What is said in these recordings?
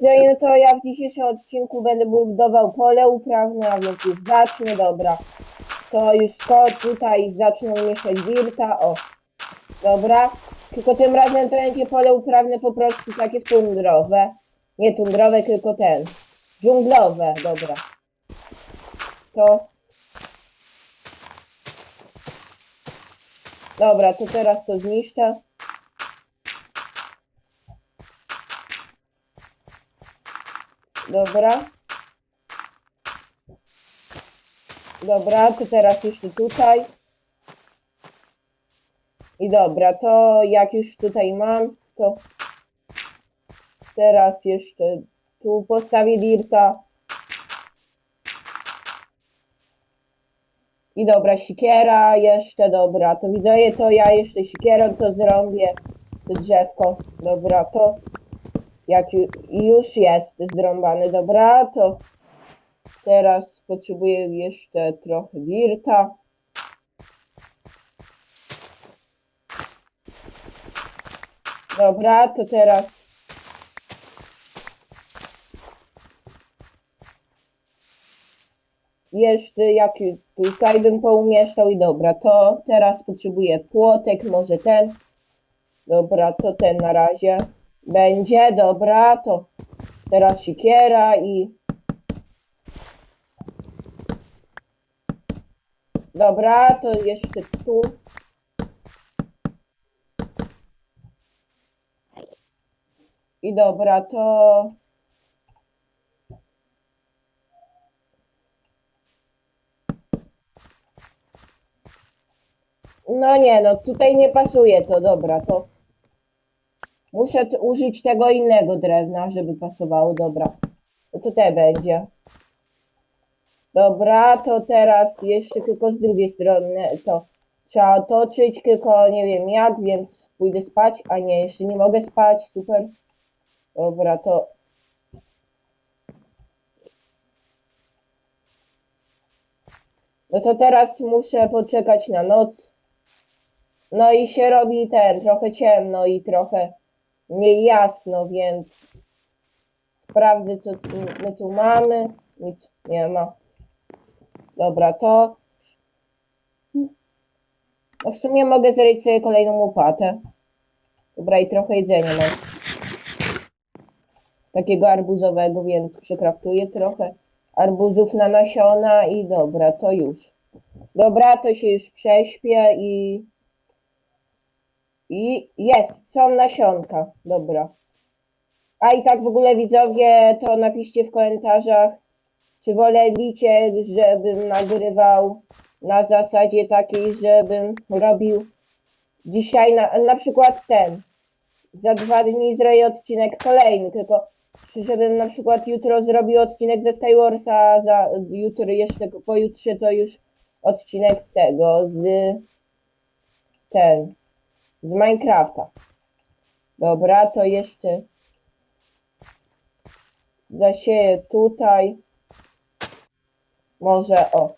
No to ja w dzisiejszym odcinku będę budował pole uprawne, a więc już zacznę, dobra. To już skoro tutaj zaczną mieszać dirta, o. Dobra. Tylko tym razem to będzie pole uprawne po prostu takie tundrowe. Nie tundrowe, tylko ten. Dżunglowe, dobra. To. Dobra, to teraz to zniszczę. Dobra. Dobra, to teraz jeszcze tutaj. I dobra, to jak już tutaj mam, to teraz jeszcze tu postawię dirta. I dobra, sikiera jeszcze, dobra, to widzę, to ja jeszcze sikierą to zrobię, to drzewko, dobra, to jak ju, już jest zrąbane, dobra, to teraz potrzebuję jeszcze trochę dirta. Dobra, to teraz jeszcze jak tutaj bym poumieszczał i dobra, to teraz potrzebuję płotek, może ten. Dobra, to ten na razie będzie, dobra, to teraz sikiera i dobra, to jeszcze tu. I dobra, to No nie, no tutaj nie pasuje to, dobra, to muszę użyć tego innego drewna, żeby pasowało, dobra. No to te będzie. Dobra, to teraz jeszcze tylko z drugiej strony to trzeba toczyć, tylko nie wiem jak, więc pójdę spać, a nie, jeszcze nie mogę spać, super. Dobra, to No to teraz muszę poczekać na noc. No i się robi ten, trochę ciemno i trochę mniej jasno, więc sprawdzę co tu, my tu mamy. Nic nie ma. Dobra, to... No w sumie mogę zrobić sobie kolejną łopatę. Dobra, i trochę jedzenia mam. Takiego arbuzowego, więc przekraftuję trochę arbuzów na nasiona i dobra, to już. Dobra, to się już prześpię i... I jest, są nasionka, dobra. A i tak w ogóle widzowie, to napiszcie w komentarzach, czy woleliście, żebym nagrywał na zasadzie takiej, żebym robił dzisiaj na, na przykład ten. Za dwa dni zrobię odcinek kolejny, tylko czy żebym na przykład jutro zrobił odcinek ze Skywarsa, za jutro jeszcze pojutrze to już odcinek z tego, z ten, z Minecrafta. Dobra, to jeszcze zasieję tutaj. Może o.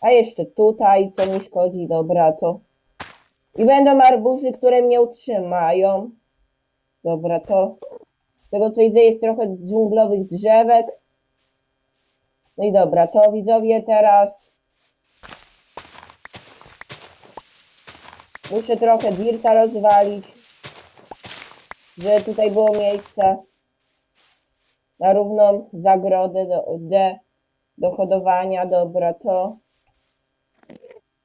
A jeszcze tutaj, co mi szkodzi, dobra, to. I będą arbuzy, które mnie utrzymają. Dobra, to. Z tego co widzę jest trochę dżunglowych drzewek. No i dobra, to widzowie teraz muszę trochę dirta rozwalić, żeby tutaj było miejsce na równą zagrodę do, de, do hodowania. Dobra, to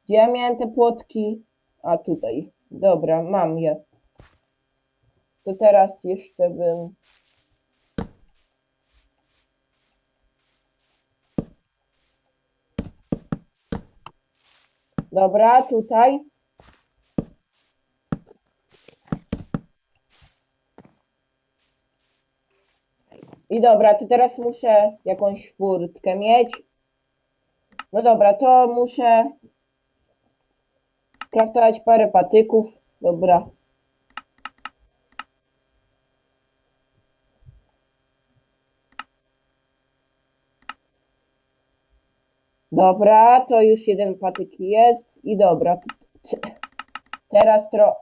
gdzie ja miałem te płotki? A tutaj. Dobra, mam je. To teraz jeszcze bym Dobra, tutaj. I dobra, to teraz muszę jakąś furtkę mieć. No dobra, to muszę skraftować parę patyków. Dobra. Dobra, to już jeden patyk jest i dobra. Teraz tro...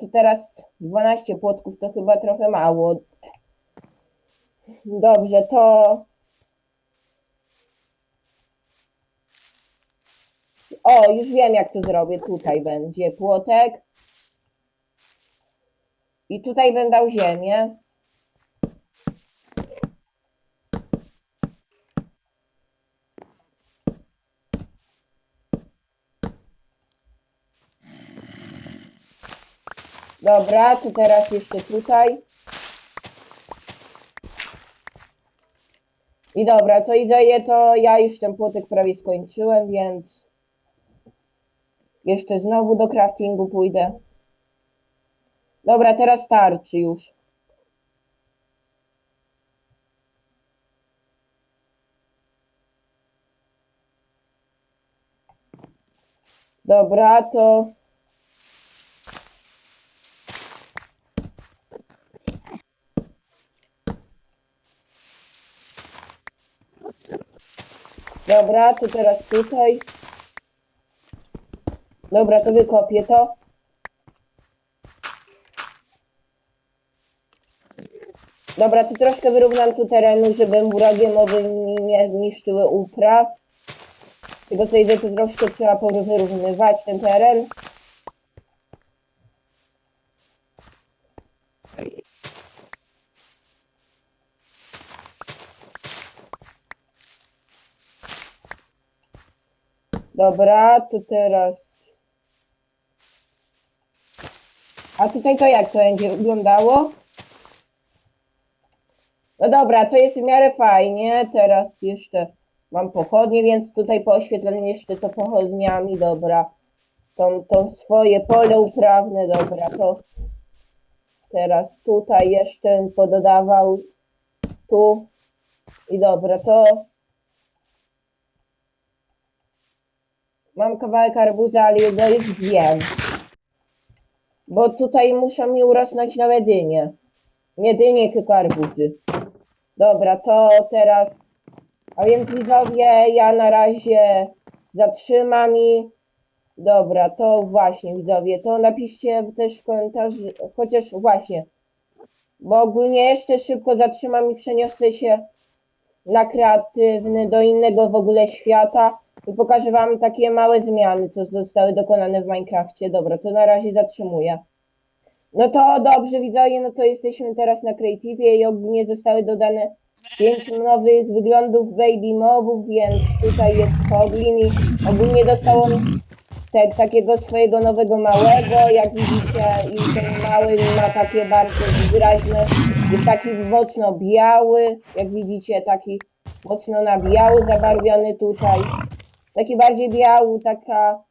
To teraz 12 płotków to chyba trochę mało. Dobrze, to... O, już wiem jak to zrobię. Tutaj będzie płotek. I tutaj będę dał ziemię. Dobra, to teraz jeszcze tutaj. I dobra, to idę, to ja już ten płotek prawie skończyłem, więc jeszcze znowu do craftingu pójdę. Dobra, teraz starczy już. Dobra, to Dobra, to teraz tutaj. Dobra, to wykopię to. Dobra, to troszkę wyrównam tu terenu, żeby wrogie mowy nie niszczyły upraw. Tylko tutaj że tu troszkę trzeba wyrównywać ten teren. Dobra, to teraz. A tutaj to jak to będzie wyglądało? No dobra, to jest w miarę fajnie. Teraz jeszcze mam pochodnie, więc tutaj pooświetlę jeszcze to pochodniami. Dobra. To, to swoje pole uprawne, dobra, to teraz tutaj jeszcze pododawał tu. I dobra, to Mam kawałek arbuza, ale jego już wiem. Bo tutaj muszą mi urosnąć nawet dynie. Nie dynie, tylko arbuzy. Dobra, to teraz... A więc widzowie, ja na razie zatrzymam i... Dobra, to właśnie widzowie, to napiszcie też w komentarzu, chociaż właśnie. Bo ogólnie jeszcze szybko zatrzymam i przeniosę się na kreatywny, do innego w ogóle świata i pokażę wam takie małe zmiany, co zostały dokonane w Minecrafcie. Dobra, to na razie zatrzymuję. No to dobrze widzowie, no to jesteśmy teraz na Creative i ogólnie zostały dodane 5 nowych wyglądów baby mobów, więc tutaj jest Hoglin i ogólnie dostał on takiego swojego nowego małego, jak widzicie i ten mały ma takie bardzo wyraźne, jest taki mocno biały, jak widzicie taki mocno na biały zabarwiony tutaj, taki bardziej biały, taka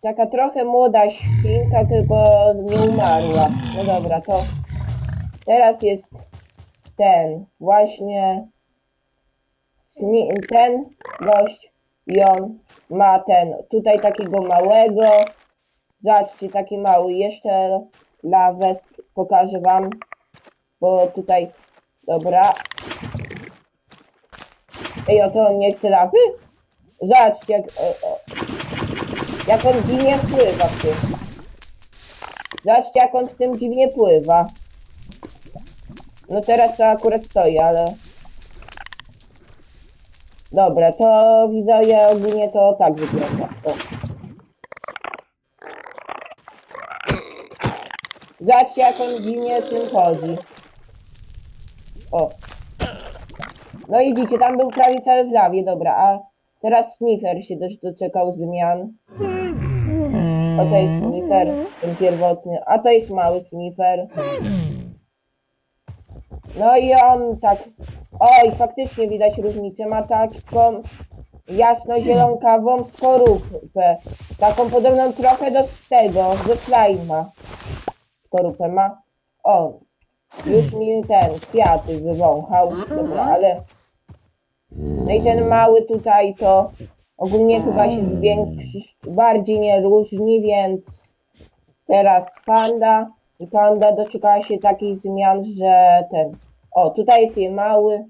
taka trochę młoda świnka, tylko nie umarła. No dobra, to teraz jest ten właśnie ten gość i on ma ten tutaj takiego małego. Zobaczcie taki mały. Jeszcze lawę pokażę wam bo tutaj dobra. Ej oto on nie chce lawy zobaczcie jak o, o, jak on dziwnie pływa w tym zobaczcie jak on w tym dziwnie pływa no teraz to akurat stoi ale Dobra, to widzowie ogólnie to tak wygląda. O. Zobaczcie jak on dziwnie tym chodzi. O. No i widzicie, tam był prawie cały w lawie, dobra, a teraz Sniffer się też doczekał zmian. O, to jest Sniffer, ten pierwotny, a to jest mały Sniffer. No i on tak. Oj, faktycznie widać różnicę. Ma taką jasno-zielonkawą skorupę. Taką podobną trochę do tego, do slajma. Skorupę ma. O, już mi ten kwiaty wywąchał. Dobra, ale. No i ten mały tutaj to ogólnie chyba się zwiększy, bardziej nie różni, więc teraz panda. I panda doczekała się takich zmian, że ten. O, tutaj jest jej mały.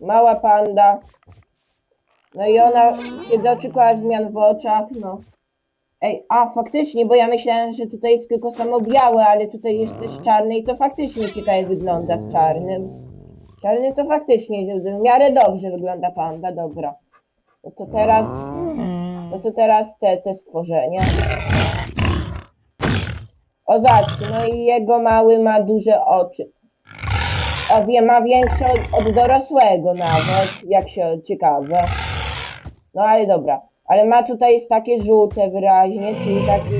Mała panda. No i ona się doczekała zmian w oczach, no. Ej, a faktycznie, bo ja myślałem, że tutaj jest tylko samo białe, ale tutaj jest też czarne i to faktycznie ciekawie wygląda z czarnym. Czarny to faktycznie w miarę dobrze wygląda panda, dobra. No to teraz, no to teraz te, te stworzenia. O zobaczcie, no i jego mały ma duże oczy. A wie, ma większe od, od dorosłego nawet, jak się ciekawe. No ale dobra. Ale ma tutaj jest takie żółte wyraźnie, czyli taki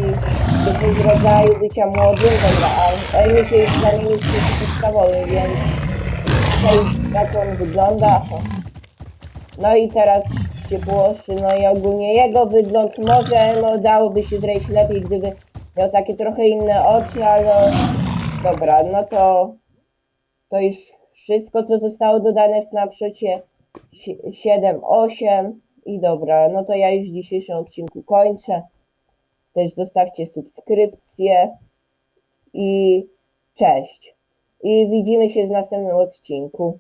z rodzaju bycia młodym, dobra, a, a mi się już zamienił w podstawowy, więc jak on wygląda. No i teraz ciepłoszy, no i ogólnie jego wygląd może no, dałoby się zrejść lepiej, gdyby miał takie trochę inne oczy, ale dobra, no to to już wszystko, co zostało dodane w snapshocie 7, 8 i dobra, no to ja już w dzisiejszym odcinku kończę. Też zostawcie subskrypcję i cześć. I widzimy się w następnym odcinku.